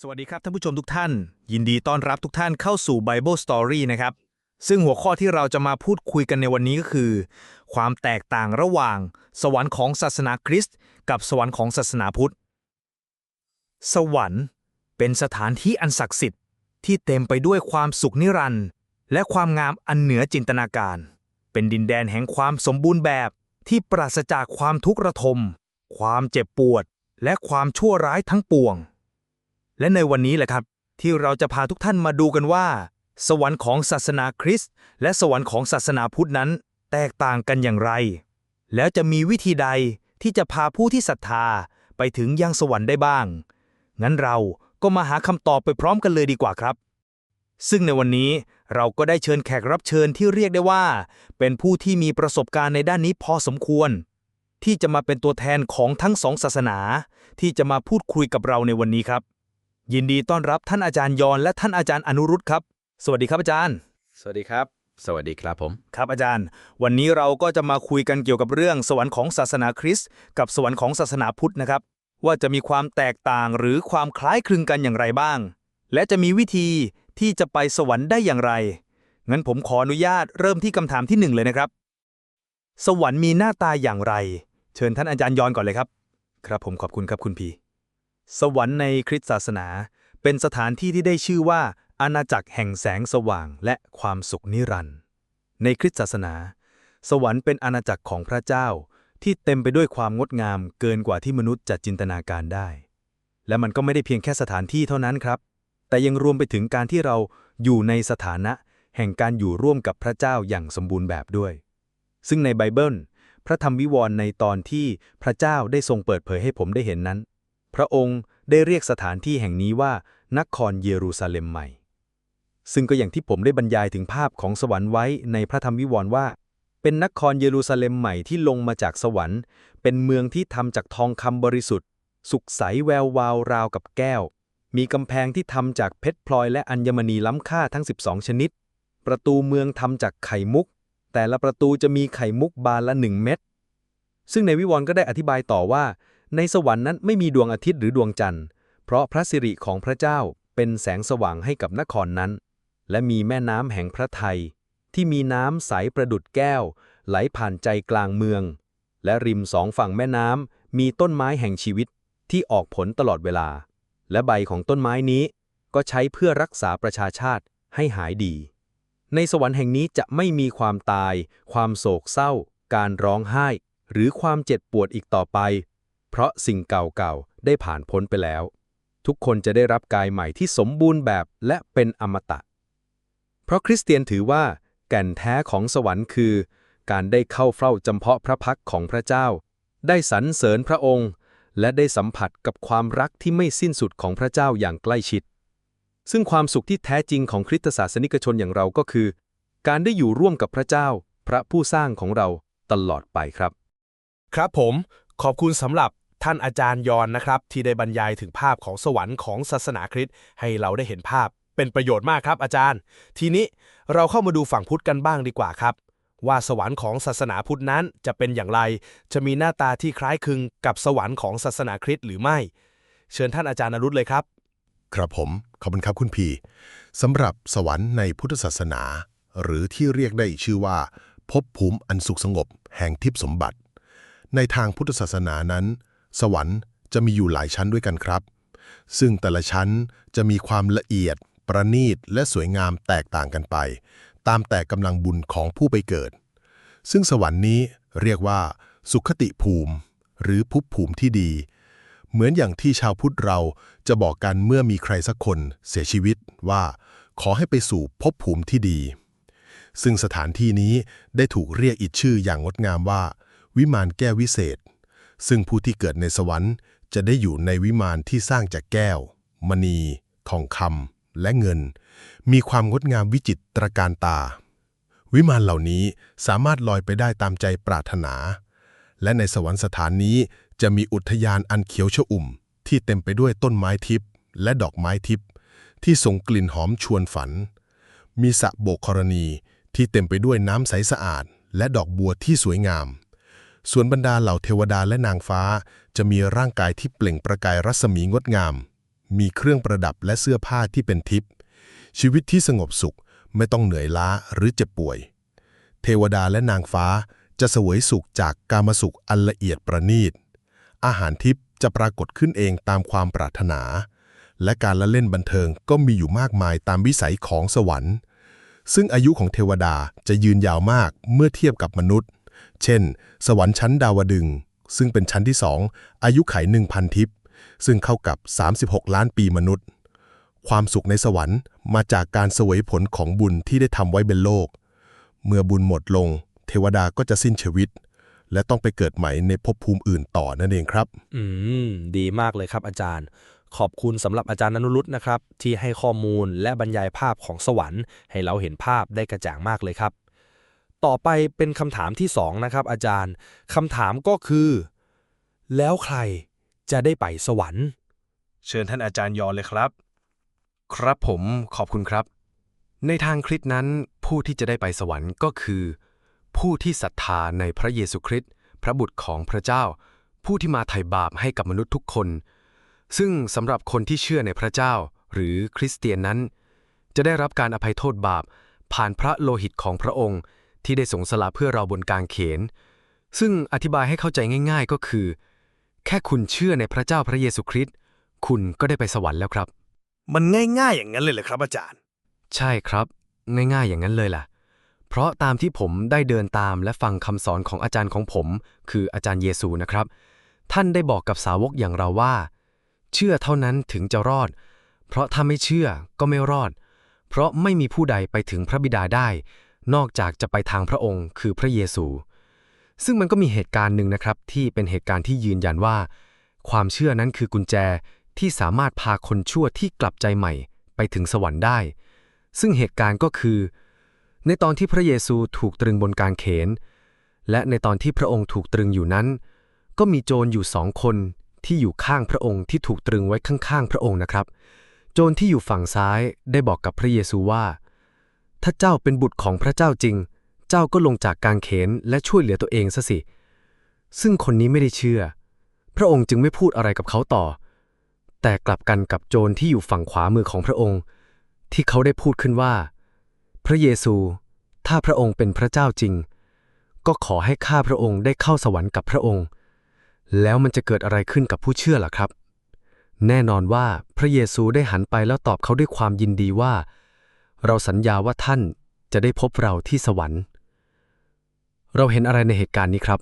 สวัสดีครับท่านผู้ชมทุกท่าน ยินดีต้อนรับทุกท่านเข้าสู่ Bible Story นะครับ ซึ่งหัวข้อที่เราจะมาพูดคุยกันในวันนี้ก็คือ ความแตกต่างระหว่าง สวรรค์ของศาสนาคริสต์กับสวรรค์ของศาสนาพุทธ สวรรค์เป็นสถานที่อันศักดิ์สิทธิ์ที่เต็มไปด้วยความสุขนิรันดร์และความงามอันเหนือจินตนาการ เป็นดินแดนแห่งความสมบูรณ์แบบที่ปราศจากความทุกข์ระทม ความเจ็บปวด และความชั่วร้ายทั้งปวง และในวันนี้แหละครับ ที่เราจะพาทุกท่านมาดูกันว่า สวรรค์ของศาสนาคริสต์และสวรรค์ของศาสนาพุทธนั้น แตกต่างกันอย่างไร แล้วจะมีวิธีใดที่จะพาผู้ที่ศรัทธาไปถึงยังสวรรค์ได้บ้าง งั้นเราก็มาหาคำตอบไปพร้อมกันเลยดีกว่าครับ ซึ่งในวันนี้เราก็ได้เชิญแขกรับเชิญที่เรียกได้ว่า เป็นผู้ที่มีประสบการณ์ในด้านนี้พอสมควร ที่จะมาเป็นตัวแทนของทั้งสองศาสนา ที่จะมาพูดคุยกับเราในวันนี้ครับ ยินดีต้อนรับท่านอาจารย์ยอนและท่านอาจารย์อนุรุตครับ สวัสดีครับอาจารย์ สวัสดีครับ สวัสดีครับผม ครับอาจารย์ วันนี้เราก็จะมาคุยกันเกี่ยวกับเรื่องสวรรค์ของศาสนาคริสต์กับสวรรค์ของศาสนาพุทธนะครับ ว่าจะมีความแตกต่างหรือความคล้ายคลึงกันอย่างไรบ้าง และจะมีวิธีที่จะไปสวรรค์ได้อย่างไร งั้นผมขออนุญาตเริ่มที่คำถามที่หนึ่งเลยนะครับ สวรรค์มีหน้าตาอย่างไร เชิญท่านอาจารย์ยอนก่อนเลยครับ ครับผมขอบคุณครับคุณพี สวรรค์ในคริสตศาสนา เป็นสถานที่ที่ได้ชื่อว่า อาณาจักรแห่งแสงสว่างและความสุขนิรันดร์ในคริสตศาสนา สวรรค์เป็นอาณาจักรของพระเจ้า ที่เต็มไปด้วยความงดงามเกินกว่าที่มนุษย์จะจินตนาการได้ และมันก็ไม่ได้เพียงแค่สถานที่เท่านั้นครับ แต่ยังรวมไปถึงการที่เราอยู่ในสถานะ แห่งการอยู่ร่วมกับพระเจ้าอย่างสมบูรณ์แบบด้วย ซึ่งในไบเบิลพระธรรมวิวรณ์ในตอนที่พระเจ้าได้ทรงเปิดเผยให้ผมได้เห็นนั้น พระองค์ได้เรียกสถานที่แห่งนี้ว่านครเยรูซาเล็มใหม่ ซึ่งก็อย่างที่ผมได้บรรยายถึงภาพของสวรรค์ไว้ในพระธรรมวิวรณ์ว่า เป็นนครเยรูซาเล็มใหม่ที่ลงมาจากสวรรค์ เป็นเมืองที่ทำจากทองคำบริสุทธิ์ สุขใสแวววาวราวกับแก้ว มีกำแพงที่ทำจากเพชรพลอยและอัญมณีล้ำค่าทั้ง 12 ชนิด ประตูเมืองทำจากไข่มุก แต่ละประตูจะมีไข่มุกบานละหนึ่งเม็ดซึ่งในวิวรณ์ก็ได้อธิบายต่อว่า ในสวรรค์นั้นไม่มีดวงอาทิตย์หรือดวงจันทร์ เพราะพระสิริของพระเจ้าเป็นแสงสว่างให้กับนครนั้น และมีแม่น้ำแห่งพระไทย ที่มีน้ำใสประดุดแก้ว ไหลผ่านใจกลางเมือง และริมสองฝั่งแม่น้ำมีต้นไม้แห่งชีวิตที่ออกผลตลอดเวลา และใบของต้นไม้นี้ก็ใช้เพื่อรักษาประชาชาติให้หายดี ในสวรรค์แห่งนี้จะไม่มีความตาย ความโศกเศร้า การร้องไห้ หรือความเจ็บปวดอีกต่อไป เพราะสิ่งเก่าๆ ได้ผ่านพ้นไปแล้ว ทุกคนจะได้รับกายใหม่ที่สมบูรณ์แบบและเป็นอมตะ เพราะคริสเตียนถือว่า แก่นแท้ของสวรรค์คือ การได้เข้าเฝ้าจำเพาะพระพักของพระเจ้า ได้สรรเสริญพระองค์ และได้สัมผัสกับความรักที่ไม่สิ้นสุดของพระเจ้าอย่างใกล้ชิด ซึ่งความสุขที่แท้จริงของคริสตศาสนิกชนอย่างเราก็คือ การได้อยู่ร่วมกับพระเจ้า พระผู้สร้างของเราตลอดไปครับ ครับผมขอบคุณสำหรับ ท่านอาจารย์ยอนนะครับ ที่ได้บรรยายถึงภาพของสวรรค์ของศาสนาคริสต์ให้เราได้เห็นภาพ เป็นประโยชน์มากครับอาจารย์ ทีนี้เราเข้ามาดูฝั่งพุทธกันบ้างดีกว่าครับ ว่าสวรรค์ของศาสนาพุทธนั้นจะเป็นอย่างไร จะมีหน้าตาที่คล้ายคลึงกับสวรรค์ของศาสนาคริสต์หรือไม่ เชิญท่านอาจารย์นรุตเลยครับ ครับผม ขอบคุณครับคุณพีสำหรับสวรรค์ในพุทธศาสนา หรือที่เรียกได้อีกชื่อว่าภพภูมิอันสุขสงบ แห่งทิพยสมบัติ ในทางพุทธศาสนานั้น สวรรค์จะมีอยู่หลายชั้นด้วยกันครับ ซึ่งแต่ละชั้นจะมีความละเอียด ประณีต และสวยงามแตกต่างกันไป ตามแต่กำลังบุญของผู้ไปเกิด ซึ่งสวรรค์นี้เรียกว่า สุขติภูมิ หรือภพภูมิที่ดี เหมือนอย่างที่ชาวพุทธเราจะบอกกันเมื่อมีใครสักคนเสียชีวิตว่า ขอให้ไปสู่ภพภูมิที่ดี ซึ่งสถานที่นี้ได้ถูกเรียกอีกชื่ออย่างงดงามว่า วิมานแก้ววิเศษ ซึ่งผู้ที่เกิดในสวรรค์ จะได้อยู่ในวิมานที่สร้างจากแก้ว มณี ทองคำและเงิน มีความงดงามวิจิตรการตา วิมานเหล่านี้สามารถลอยไปได้ตามใจปรารถนา และในสวรรค์สถานนี้จะมีอุทยานอันเขียวชอุ่ม ที่เต็มไปด้วยต้นไม้ทิพย์และดอกไม้ทิพย์ที่ส่งกลิ่นหอมชวนฝัน มีสระโบกกรณีที่เต็มไปด้วยน้ำใสสะอาด และดอกบัวที่สวยงาม ส่วนบรรดาเหล่าเทวดาและนางฟ้า จะมีร่างกายที่เปล่งประกายรัศมีงดงาม มีเครื่องประดับและเสื้อผ้าที่เป็นทิพย์ชีวิตที่สงบสุขไม่ต้องเหนื่อยล้าหรือเจ็บป่วย เทวดาและนางฟ้าจะเสวยสุขจากกามสุขอันละเอียดประณีต อาหารทิพย์จะปรากฏขึ้นเองตามความปรารถนา และการละเล่นบันเทิงก็มีอยู่มากมายตามวิสัยของสวรรค์ ซึ่งอายุของเทวดาจะยืนยาวมากเมื่อเทียบกับมนุษย์ เช่น สวรรค์ชั้นดาวดึง ซึ่งเป็นชั้นที่สองอายุไข 1,000 ทิพย์ซึ่งเข้ากับ 36 ล้านปีมนุษย์ ความสุขในสวรรค์มาจากการเสวยผลของบุญที่ได้ทำไว้บนโลก เมื่อบุญหมดลง เทวดาก็จะสิ้นชีวิต และต้องไปเกิดใหม่ในภพภูมิอื่นต่อนั่นเองครับ อืม ดีมากเลยครับอาจารย์ ขอบคุณสำหรับอาจารย์อนุรุตนะครับ ที่ให้ข้อมูลและบรรยายภาพของสวรรค์ ให้เราเห็นภาพได้กระจ่างมากเลยครับ ต่อไปเป็นคำถามที่สองนะครับ อาจารย์คำถามก็คือ แล้วใครจะได้ไปสวรรค์ เชิญท่านอาจารย์ยอนเลยครับ ครับผมขอบคุณครับ ในทางคริสต์นั้น ผู้ที่จะได้ไปสวรรค์ก็คือ ผู้ที่ศรัทธาในพระเยซูคริสต์พระบุตรของพระเจ้า ผู้ที่มาไถ่บาปให้กับมนุษย์ทุกคน ซึ่งสำหรับคนที่เชื่อในพระเจ้า หรือคริสเตียนนั้น จะได้รับการอภัยโทษบาป ผ่านพระโลหิตของพระองค์ ที่ได้สงสละเพื่อเราบนกางเขน ซึ่งอธิบายให้เข้าใจง่าย ๆก็คือ แค่คุณเชื่อในพระเจ้าพระเยซูคริสต์คุณก็ได้ไปสวรรค์แล้วครับ มันง่ายๆอย่างนั้นเลยเหรอครับอาจารย์ ใช่ครับ ง่ายๆอย่างนั้นเลยล่ะ เพราะตามที่ผมได้เดินตามและฟังคำสอนของอาจารย์ของผม คืออาจารย์เยซูนะครับ ท่านได้บอกกับสาวกอย่างเราว่า เชื่อเท่านั้นถึงจะรอด เพราะถ้าไม่เชื่อก็ไม่รอด เพราะไม่มีผู้ใดไปถึงพระบิดาได้ นอกจากจะไปทางพระองค์ คือพระเยซู ซึ่งมันก็มีเหตุการณ์หนึ่งนะครับที่เป็นเหตุการณ์ที่ยืนยันว่า ความเชื่อนั้นคือกุญแจที่สามารถพาคนชั่วที่กลับใจใหม่ ไปถึงสวรรค์ได้ ซึ่งเหตุการณ์ก็คือ ในตอนที่พระเยซูถูกตรึงบนกางเขน และในตอนที่พระองค์ถูกตรึงอยู่นั้น ก็มีโจรอยู่สองคนที่อยู่ข้างพระองค์ที่ถูกตรึงไว้ข้างๆ พระองค์นะครับ โจรที่อยู่ฝั่งซ้ายได้บอกกับพระเยซูว่า ถ้าเจ้าเป็นบุตรของพระเจ้าจริง เจ้าก็ลงจากกางเขนและช่วยเหลือตัวเองซะสิ ซึ่งคนนี้ไม่ได้เชื่อ พระองค์จึงไม่พูดอะไรกับเขาต่อ แต่กลับกันกับโจรที่อยู่ฝั่งขวามือของพระองค์ ที่เขาได้พูดขึ้นว่า พระเยซู ถ้าพระองค์เป็นพระเจ้าจริง ก็ขอให้ข้าพระองค์ได้เข้าสวรรค์กับพระองค์ แล้วมันจะเกิดอะไรขึ้นกับผู้เชื่อล่ะครับ แน่นอนว่าพระเยซูได้หันไปแล้วตอบเขาด้วยความยินดีว่า เราสัญญาว่าท่านจะได้พบเราที่สวรรค์ เราเห็นอะไรในเหตุการณ์นี้ครับ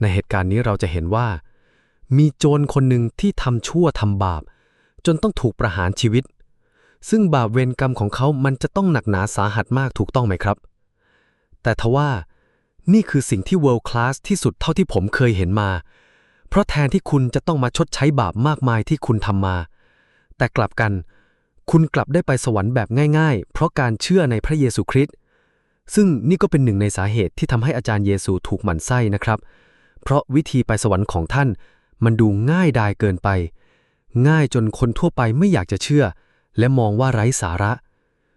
ในเหตุการณ์นี้เราจะเห็นว่า มีโจรคนหนึ่งที่ทำชั่วทำบาป จนต้องถูกประหารชีวิต ซึ่งบาปเวรกรรมของเขามันจะต้องหนักหนาสาหัสมากถูกต้องไหมครับ แต่ทว่านี่คือสิ่งที่ world class ที่สุดเท่าที่ผมเคยเห็นมา เพราะแทนที่คุณจะต้องมาชดใช้บาปมากมายที่คุณทำมา แต่กลับกัน คุณกลับได้ไปสวรรค์แบบง่าย ๆ เพราะการเชื่อในพระเยซูคริสต์ซึ่งนี่ก็เป็นหนึ่งในสาเหตุที่ทำให้อาจารย์เยซูถูกหมั่นไส้นะครับ เพราะวิธีไปสวรรค์ของท่าน มันดูง่ายดายเกินไป ง่ายจนคนทั่วไปไม่อยากจะเชื่อ และมองว่าไร้สาระ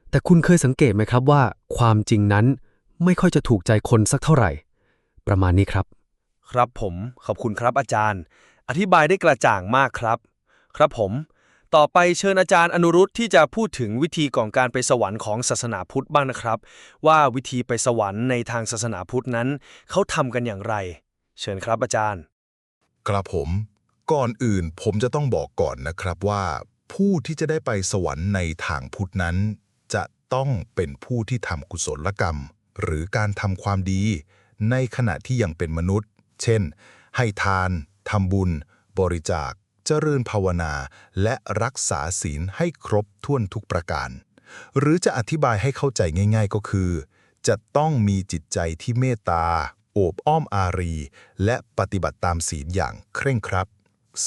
แต่คุณเคยสังเกตไหมครับว่า ความจริงนั้นไม่ค่อยจะถูกใจคนสักเท่าไหร่ ประมาณนี้ครับ ครับผมขอบคุณครับอาจารย์ อธิบายได้กระจ่างมากครับ ครับผม ต่อไปเชิญอาจารย์อนุรุตที่จะพูดถึงวิธีของการไปสวรรค์ของศาสนาพุทธบ้างนะครับ ว่าวิธีไปสวรรค์ในทางศาสนาพุทธนั้น เขาทำกันอย่างไร เชิญครับอาจารย์ ครับผม ก่อนอื่นผมจะต้องบอกก่อนนะครับว่า ผู้ที่จะได้ไปสวรรค์ในทางพุทธนั้น จะต้องเป็นผู้ที่ทำกุศลกรรม หรือการทำความดี ในขณะที่ยังเป็นมนุษย์ เช่น ให้ทานทำบุญ บริจาค เจริญภาวนา และรักษาศีลให้ครบถ้วนทุกประการ หรือจะอธิบายให้เข้าใจง่าย ๆ ก็คือ จะต้องมีจิตใจที่เมตตา โอบอ้อมอารี และปฏิบัติตามศีลอย่างเคร่งครัด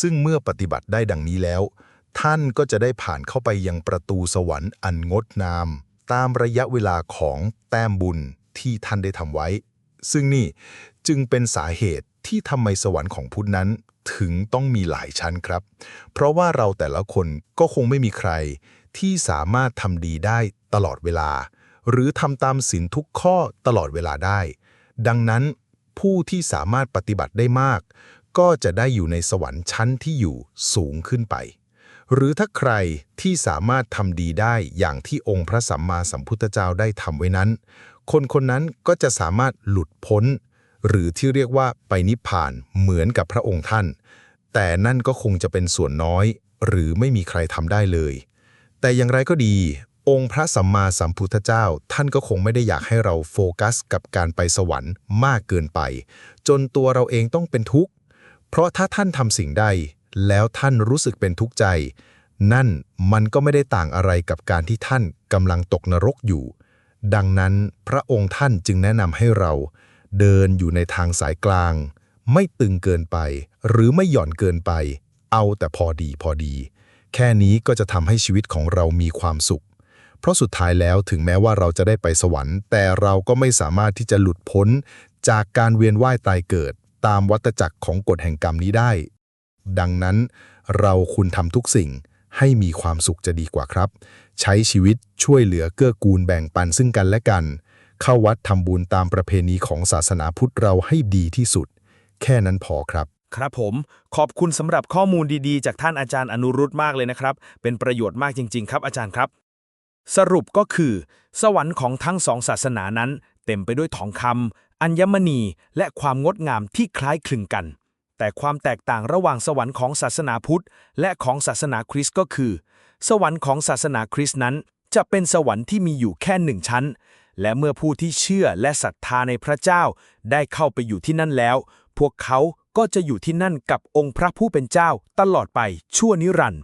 ซึ่งเมื่อปฏิบัติได้ดังนี้แล้ว ท่านก็จะได้ผ่านเข้าไปยังประตูสวรรค์อันงดงาม ตามระยะเวลาของแต้มบุญที่ท่านได้ทำไว้ ซึ่งนี่จึงเป็นสาเหตุที่ทำไมสวรรค์ของพุทธนั้น ถึงต้องมีหลายชั้นครับ เพราะว่าเราแต่ละคนก็คงไม่มีใคร ที่สามารถทำดีได้ตลอดเวลา หรือทำตามศีลทุกข้อตลอดเวลาได้ ดังนั้นผู้ที่สามารถปฏิบัติได้มาก ก็จะได้อยู่ในสวรรค์ชั้นที่อยู่สูงขึ้นไป หรือถ้าใครที่สามารถทำดีได้อย่างที่องค์พระสัมมาสัมพุทธเจ้าได้ทำไว้นั้น คนคนนั้นก็จะสามารถหลุดพ้น หรือที่เรียกว่าไปนิพพานเหมือนกับพระองค์ท่าน แต่นั่นก็คงจะเป็นส่วนน้อย หรือไม่มีใครทำได้เลย แต่อย่างไรก็ดี องค์พระสัมมาสัมพุทธเจ้า ท่านก็คงไม่ได้อยากให้เราโฟกัสกับการไปสวรรค์มากเกินไป จนตัวเราเองต้องเป็นทุกข์ เพราะถ้าท่านทำสิ่งใด แล้วท่านรู้สึกเป็นทุกข์ใจ นั่นมันก็ไม่ได้ต่างอะไรกับการที่ท่านกำลังตกนรกอยู่ ดังนั้นพระองค์ท่านจึงแนะนำให้เรา เดินอยู่ในทางสายกลาง ไม่ตึงเกินไป หรือไม่หย่อนเกินไป เอาแต่พอดีพอดี แค่นี้ก็จะทำให้ชีวิตของเรามีความสุข เพราะสุดท้ายแล้วถึงแม้ว่าเราจะได้ไปสวรรค์ แต่เราก็ไม่สามารถที่จะหลุดพ้น จากการเวียนว่ายตายเกิด ตามวัฏจักรของกฎแห่งกรรมนี้ได้ ดังนั้น เราคุณทำทุกสิ่งให้มีความสุขจะดีกว่าครับ ใช้ชีวิตช่วยเหลือเกื้อกูลแบ่งปันซึ่งกันและกัน เข้าวัดทำบุญตามประเพณีของศาสนาพุทธเราให้ดีที่สุด แค่นั้นพอครับ ครับผม ขอบคุณสำหรับข้อมูลดีๆ จากท่านอาจารย์อนุรุตมากเลยนะครับ เป็นประโยชน์มากจริง ๆ ครับอาจารย์ครับ สรุปก็คือ สวรรค์ของทั้งสองศาสนานั้น เต็มไปด้วยทองคำอัญมณี และความงดงามที่คล้ายคลึงกัน แต่ความแตกต่างระหว่างสวรรค์ของศาสนาพุทธ และของศาสนาคริสต์ก็คือ สวรรค์ของศาสนาคริสต์นั้นจะเป็นสวรรค์ที่มีอยู่แค่หนึ่งชั้น และเมื่อผู้ที่เชื่อและศรัทธาในพระเจ้า ได้เข้าไปอยู่ที่นั่นแล้ว พวกเขาก็จะอยู่ที่นั่นกับองค์พระผู้เป็นเจ้าตลอดไปชั่วนิรันดร์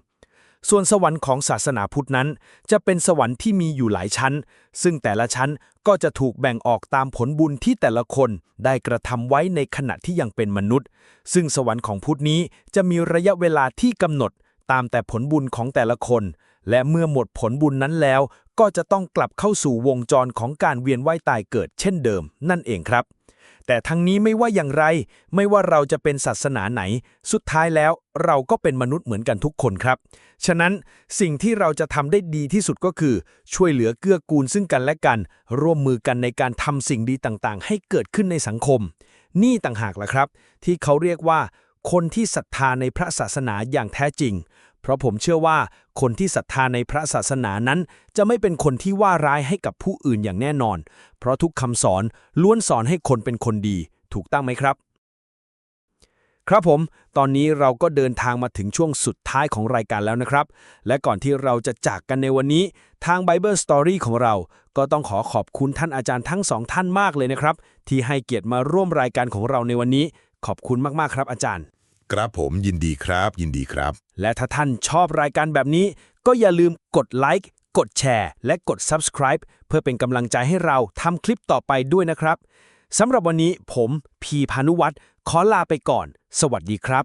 ส่วนสวรรค์ของศาสนาพุทธนั้น จะเป็นสวรรค์ที่มีอยู่หลายชั้น ซึ่งแต่ละชั้นก็จะถูกแบ่งออกตามผลบุญที่แต่ละคนได้กระทำไว้ในขณะที่ยังเป็นมนุษย์ ซึ่งสวรรค์ของพุทธนี้จะมีระยะเวลาที่กำหนดตามแต่ผลบุญของแต่ละคน และเมื่อหมดผลบุญนั้นแล้ว ก็จะต้องกลับเข้าสู่วงจรของการเวียนว่ายตายเกิดเช่นเดิม นั่นเองครับ แต่ทั้งนี้ไม่ว่าอย่างไร ไม่ว่าเราจะเป็นศาสนาไหน สุดท้ายแล้วเราก็เป็นมนุษย์เหมือนกันทุกคนครับ ฉะนั้นสิ่งที่เราจะทำได้ดีที่สุดก็คือ ช่วยเหลือเกื้อกูลซึ่งกันและกัน ร่วมมือกันในการทำสิ่งดีต่างๆ ให้เกิดขึ้นในสังคม นี่ต่างหากล่ะครับ ที่เขาเรียกว่าคนที่ศรัทธาในพระศาสนาอย่างแท้จริง เพราะผมเชื่อว่าคนที่ศรัทธาในพระศาสนานั้น จะไม่เป็นคนที่ว่าร้ายให้กับผู้อื่นอย่างแน่นอน เพราะทุกคำสอนล้วนสอนให้คนเป็นคนดี ถูกตั้งไหมครับ ครับผม ตอนนี้เราก็เดินทางมาถึงช่วงสุดท้ายของรายการแล้วนะครับ และก่อนที่เราจะจากกันในวันนี้ ทาง Bible Story ของเรา ก็ต้องขอขอบคุณท่านอาจารย์ทั้งสองท่านมากเลยนะครับ ที่ให้เกียรติมาร่วมรายการของเราในวันนี้ ขอบคุณมากๆครับอาจารย์ ครับผมยินดีครับ ยินดีครับ และถ้าท่านชอบรายการแบบนี้ ก็อย่าลืมกดไลค์กดแชร์ และกด Subscribe เพื่อเป็นกำลังใจให้เราทำคลิปต่อไปด้วยนะครับสำหรับวันนี้ผม พีพานุวัตรขอลาไปก่อน สวัสดีครับ